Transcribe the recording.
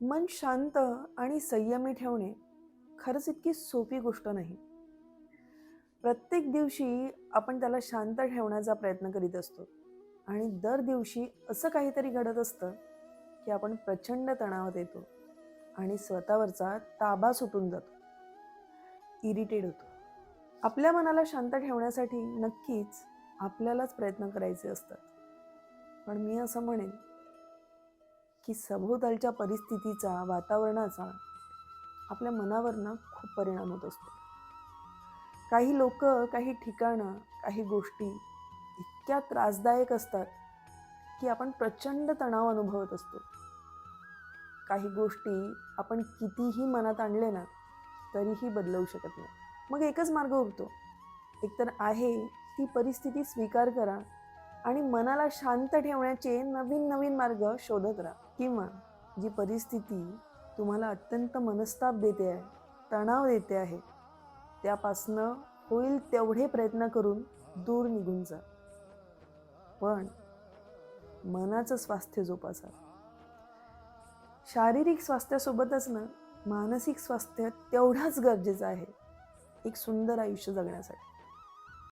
मन शांत आणि संयमी ठेवणे खरंच इतकी सोपी गोष्ट नाही. प्रत्येक दिवशी आपण त्याला शांत ठेवण्याचा प्रयत्न करीत असतो आणि दर दिवशी असं काहीतरी घडत असतं की आपण प्रचंड तणावात येतो आणि स्वतःवरचा ताबा सुटून जातो. इरिटेड होतो. आपल्या मनाला शांत ठेवण्यासाठी नक्कीच आपल्यालाच प्रयत्न करायचे असतात. पण मी असं म्हणेन की सभोवतालच्या परिस्थितीचा वातावरणाचा आपल्या मनावरनं खूप परिणाम होत असतो. काही लोक काही ठिकाणं काही गोष्टी इतक्या त्रासदायक असतात की आपण प्रचंड तणाव अनुभवत असतो. काही गोष्टी आपण कितीही मनात आणले ना तरीही बदलवू शकत नाही. मग एकच मार्ग उरतो. एकतर आहे ती परिस्थिती स्वीकार करा आणि मनाला शांत ठेवण्याचे नवीन नवीन मार्ग शोधत राहा. किंवा जी परिस्थिती तुम्हाला अत्यंत मनस्ताप देते आहे तणाव देते आहे त्यापासनं होईल तेवढे प्रयत्न करून दूर निघून जा. पण मनाचं स्वास्थ्य जोपासा. शारीरिक स्वास्थ्यासोबतच ना मानसिक स्वास्थ्य तेवढाच गरजेचं आहे एक सुंदर आयुष्य जगण्यासाठी.